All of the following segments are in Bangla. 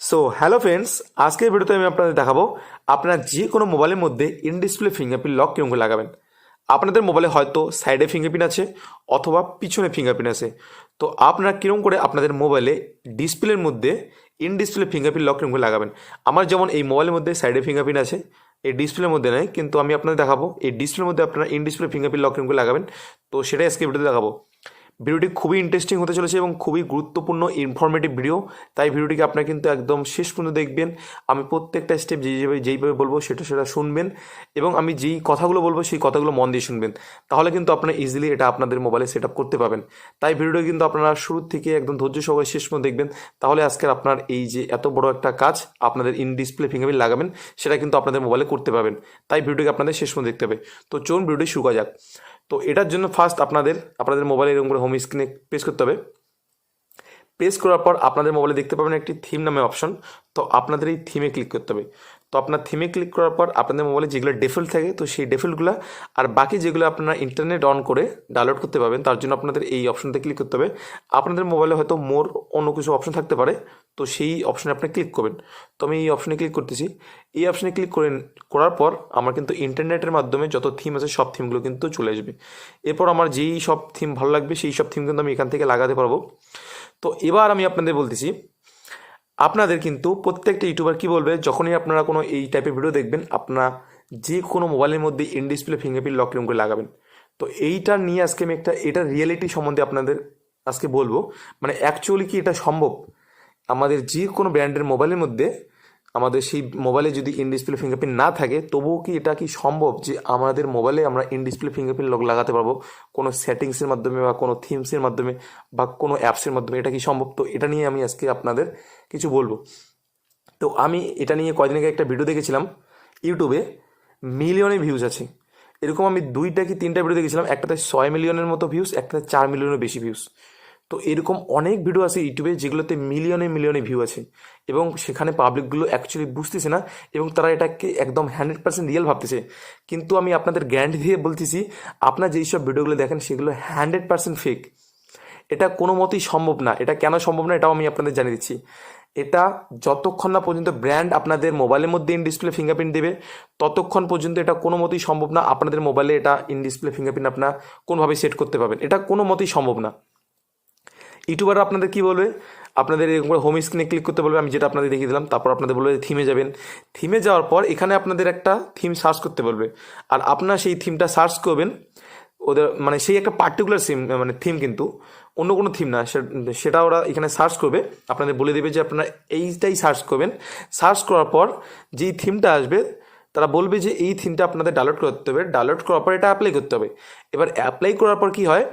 সো হ্যালো ফ্রেন্ডস আজকের ভিডিওতে আমি আপনাদের দেখাবো আপনার যে কোনো মোবাইলের মধ্যে ইন ডিসপ্লে ফিঙ্গারপ্রিন্ট লক করে লাগাবেন। আপনাদের মোবাইলে হয়তো সাইডে ফিঙ্গারপ্রিন্ট আছে অথবা পিছনে ফিঙ্গারপ্রিন্ট আছে। তো আপনারা কীরকম করে আপনাদের মোবাইলে ডিসপ্লের মধ্যে ইন ডিসপ্লে ফিঙ্গারপ্রিন্ট লক কীরকম করে লাগাবেন? আমার যেমন এই মোবাইলের মধ্যে সাইডে ফিঙ্গারপ্রিন্ট আছে, এই ডিসপ্লের মধ্যে নয় কিন্তু আমি আপনাদের দেখাবো, এই ডিসপ্লের মধ্যে আপনারা ইন ডিসপ্লে ফিঙ্গারপ্রিন্ট লক কীরকম করে লাগাবেন। তো সেটাই আজকে ভিডিওতে দেখাবো। ভিডিওটি খুবই ইন্টারেস্টিং হতে চলেছে এবং খুবই গুরুত্বপূর্ণ ইনফরমেটিভ ভিডিও তাই ভিডিওটিকে আপনারা কিন্তু একদম শেষ পর্যন্ত দেখবেন। আমি প্রত্যেকটা স্টেপ যেইভাবে যেইভাবে বলব সেটা সেটা শুনবেন এবং আমি যেই কথাগুলো বলব সেই কথাগুলো মন দিয়ে শুনবেন। তাহলে কিন্তু আপনারা ইজিলি এটা আপনাদের মোবাইলে সেট আপ করতে পারবেন। তাই ভিডিওটি কিন্তু আপনারা শুরু থেকে একদম ধৈর্য সহকারে শেষ পর্যন্ত দেখবেন। তাহলে আজকের আপনার এই যে এত বড় একটা কাজ আপনাদের ইন ডিসপ্লে ফিঙ্গারপ্রিন্ট লাগাবেন, সেটা কিন্তু আপনাদের মোবাইলে করতে পারবেন। তাই ভিডিওটিকে আপনাদের শেষ পর্যন্ত দেখতে হবে। তো চলুন ভিডিওটি শুরু করা যাক। তো এটার জন্য ফার্স্ট আপনাদের আপনাদের মোবাইলে এরকম করে হোম স্ক্রিনে প্রেস করতে হবে। প্রেস করার পর আপনাদের মোবাইলে দেখতে পাবেন একটি থিম নামে অপশন তো আপনাদের এই থিমে ক্লিক করতে হবে। তো আপনার থিমে ক্লিক করার পর আপনাদের মোবাইলে যেগুলো ডেফল্ট থাকে, তো সেই ডেফল্টগুলো আর বাকি যেগুলো আপনারা ইন্টারনেট অন করে ডাউনলোড করতে পারবেন, তার জন্য আপনাদের এই অপশনতে ক্লিক করতে হবে। আপনাদের মোবাইলে হয়তো মোর অন্য কিছু অপশন থাকতে পারে, তো সেই অপশনে আপনি ক্লিক করবেন। তো আমি এই অপশনে ক্লিক করতেছি। এই অপশনে ক্লিক করে করার পর আমার কিন্তু ইন্টারনেটের মাধ্যমে যত থিম আছে সব থিমগুলো কিন্তু চলে আসবে। এরপর আমার যেই সব থিম ভালো লাগবে, সেই সব থিম কিন্তু আমি এখান থেকে লাগাতে পারব। তো এবার আমি আপনাদের বলতেছি আপনাদের কিন্তু প্রত্যেকটা ইউটিউবার কি বলবে? যখনই আপনারা কোনো এই টাইপের ভিডিও দেখবেন, আপনারা যে কোনো মোবাইলের মধ্যে ইন ডিসপ্লে ফিঙ্গারপ্রিন্ট লক করে লাগাবেন। তো এইটা নিয়ে আজকে আমি একটা, এটা রিয়েলিটি সম্বন্ধে আপনাদের আজকে বলব। মানে অ্যাকচুয়ালি কি এটা সম্ভব? আমাদের যে কোনো ব্র্যান্ডের মোবাইলের মধ্যে আমাদের সেই মোবাইলে যদি ইন ডিসপ্লে ফিঙ্গারপ্রিন্ট না থাকে, তবুও কি এটা কি সম্ভব যে আমাদের মোবাইলে আমরা ইন ডিসপ্লে ফিঙ্গারপ্রিন্ট লক লাগাতে পারব? কোনো সেটিংসের মাধ্যমে বা কোনো থিমসের মাধ্যমে বা কোনো অ্যাপসের মাধ্যমে এটা কি সম্ভব? তো এটা নিয়ে আমি আজকে আপনাদের কিছু বলব। তো আমি এটা নিয়ে কয়দিন আগে একটা ভিডিও দেখেছিলাম ইউটিউবে মিলিয়নে ভিউজ আছে। এরকম আমি দুইটা কি তিনটা ভিডিও দেখেছিলাম, একটাতে ছয় মিলিয়নের মতো ভিউজ একটাতে চার মিলিয়নের বেশি ভিউজ তো এরকম অনেক ভিডিও আছে ইউটিউবে যেগুলোতে মিলিয়নে মিলিয়নে ভিউ আছে। এবং সেখানে পাবলিকগুলো অ্যাকচুয়ালি বুঝতেছে না এবং তারা এটাকে একদম হান্ড্রেড পার্সেন্ট রিয়েল ভাবতেছে। কিন্তু আমি আপনাদের গ্যারান্টি দিয়ে বলতেছি, আপনার যেই সব ভিডিওগুলো দেখেন সেগুলো হান্ড্রেড পার্সেন্ট ফেক এটা কোনো মতেই সম্ভব না। এটা কেন সম্ভব না এটাও আমি আপনাদের জানিয়ে দিচ্ছি। এটা যতক্ষণ না পর্যন্ত ব্র্যান্ড আপনাদের মোবাইলের মধ্যে ইন ডিসপ্লে ফিঙ্গারপ্রিন্ট দেবে, ততক্ষণ পর্যন্ত এটা কোনো মতেই সম্ভব না আপনাদের মোবাইলে এটা ইন ডিসপ্লে ফিঙ্গারপ্রিন্ট আপনার কোনোভাবে সেট করতে পারবেন। এটা কোনো মতেই সম্ভব না। ইউটিউবাররা আপনাদের কি বলবে? আপনাদের এরকম করে হোম স্ক্রিনে ক্লিক করতে বলবে, আমি যেটা আপনাদের দেখিয়ে দিলাম, তারপর আপনাদের বলবে থিমে যাবেন। থিমে যাওয়ার পর এখানে আপনাদের একটা থিম সার্চ করতে বলবে। আর আপনার সেই থিমটা সার্চ করবেন, ওদের মানে সেই একটা পার্টিকুলার সিম মানে থিম কিন্তু, অন্য কোনো থিম না সেটা ওরা এখানে সার্চ করবে। আপনাদের বলে দেবে যে আপনারা এইটাই সার্চ করবেন। সার্চ করার পর যেই থিমটা আসবে, তারা বলবে যে এই থিমটা আপনাদের ডাউনলোড করতে হবে। ডাউনলোড করার পর এটা অ্যাপ্লাই করতে হবে। এবার অ্যাপ্লাই করার পর কি হয়?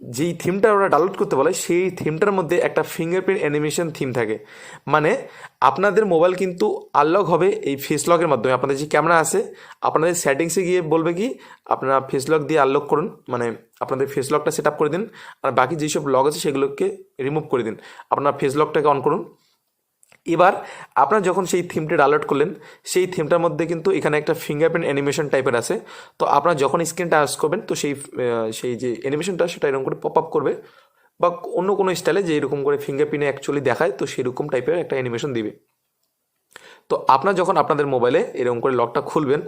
যেই থিমটা ওরা ডাউনলোড করতে বলে, সেই থিমটার মধ্যে একটা ফিঙ্গারপ্রিন্ট অ্যানিমেশন থিম থাকে। মানে আপনাদের মোবাইল কিন্তু আনলক হবে এই ফেস লকের মাধ্যমে। আপনাদের যে ক্যামেরা আছে, আপনাদের সেটিংসে গিয়ে বলবে কি, আপনারা ফেস লক দিয়ে আনলক করুন। মানে আপনাদের ফেস লকটা সেট আপ করে দিন। আর বাকি যেসব লক আছে, সেগুলোকে রিমুভ করে দিন। আপনারা ফেস লকটাকে অন করুন। এবার আপনার যখন সেই থিমটা ডাউনলোড করলেন, সেই থিমটার মধ্যে কিন্তু এখানে একটা ফিঙ্গারপ্রিন্ট অ্যানিমেশন টাইপের আছে। তো আপনার যখন স্ক্রিন টাচ করবেন, তো সেই সেই যে অ্যানিমেশনটা সেটা এরকম করে পপ আপ করবে বা অন্য কোনো স্টাইলে যে এরকম করে ফিঙ্গারপ্রিন্টে অ্যাকচুয়ালি দেখায়, তো সেরকম টাইপের একটা অ্যানিমেশন দিবে। তো আপনার যখন আপনাদের মোবাইলে এরকম করে লকটা খুলবেন,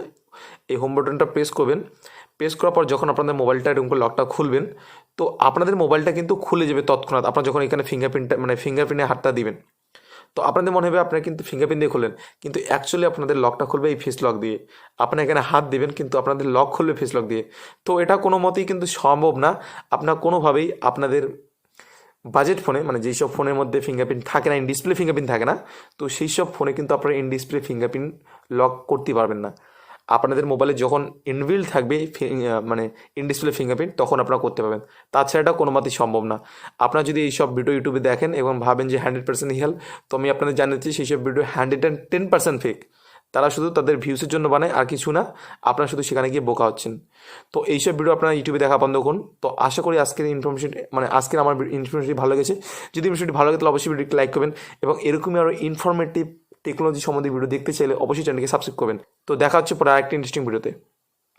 এই হোম বাটনটা প্রেস করবেন প্রেস করার পর যখন আপনাদের মোবাইলটা এরকম করে লকটা খুলবেন, তো আপনাদের মোবাইলটা কিন্তু খুলে যাবে তৎক্ষণাৎ। আপনার যখন এখানে ফিঙ্গারপ্রিন্টটা মানে ফিঙ্গারপ্রিন্টে হাতটা দিবেন তো আপনাদের মনে হবে আপনারা কিন্তু ফিঙ্গারপ্রিন্ট দিয়ে খুললেন, কিন্তু অ্যাকচুয়ালি আপনাদের লকটা খুলবে এই ফেস লক দিয়ে। আপনারা এখানে হাত দেবেন, কিন্তু আপনাদের লক খুলবে ফেস লক দিয়ে। তো এটা কোনো মতেই কিন্তু সম্ভব না। আপনার কোনোভাবেই আপনাদের বাজেট ফোনে মানে যেই সব ফোনের মধ্যে ফিঙ্গারপ্রিন্ট থাকে না ইন ডিসপ্লে ফিঙ্গারপ্রিন্ট থাকে না, তো সেই সব ফোনে কিন্তু আপনারা ইন ডিসপ্লে ফিঙ্গারপ্রিন্ট লক করতে পারবেন না। আপনাদের মোবাইলে যখন ইনবিল থাকবে মানে ইনডিসপ্লে ফিঙ্গারপ্রিন্ট তখন আপনারা করতে পারবেন। তাছাড়া এটা কোনো মতেই সম্ভব না। আপনারা যদি এই সব ভিডিও ইউটিউবে দেখেন এবং ভাবেন যে হান্ড্রেড পার্সেন্ট হেল তো আমি আপনাদের জানাচ্ছি সেই সব video hundred and ten percent fake তারা শুধু তাদের ভিউসের জন্য বানায়, আর কিছু না, আপনারা শুধু সেখানে গিয়ে বোকা হচ্ছেন। তো এইসব ভিডিও আপনারা ইউটিউবে দেখা বন্ধ করুন। তো আশা করি আজকের ইনফরমেশন মানে আজকের আমার ইনফরমেশনটি ভালো লেগেছে। যদি ইনফরমেশনটি ভালো লাগে, তাহলে অবশ্যই ভিডিওটি লাইক করবেন এবং এরকমই আরও ইনফরমেটিভ টেকনোলজি সম্বন্ধে ভিডিও দেখতে চাইলে অবশ্যই চ্যানেলকে সাবস্ক্রাইব করবেন। তো দেখা হচ্ছে পরে আরেকটি ইন্টারেস্টিং ভিডিওতে।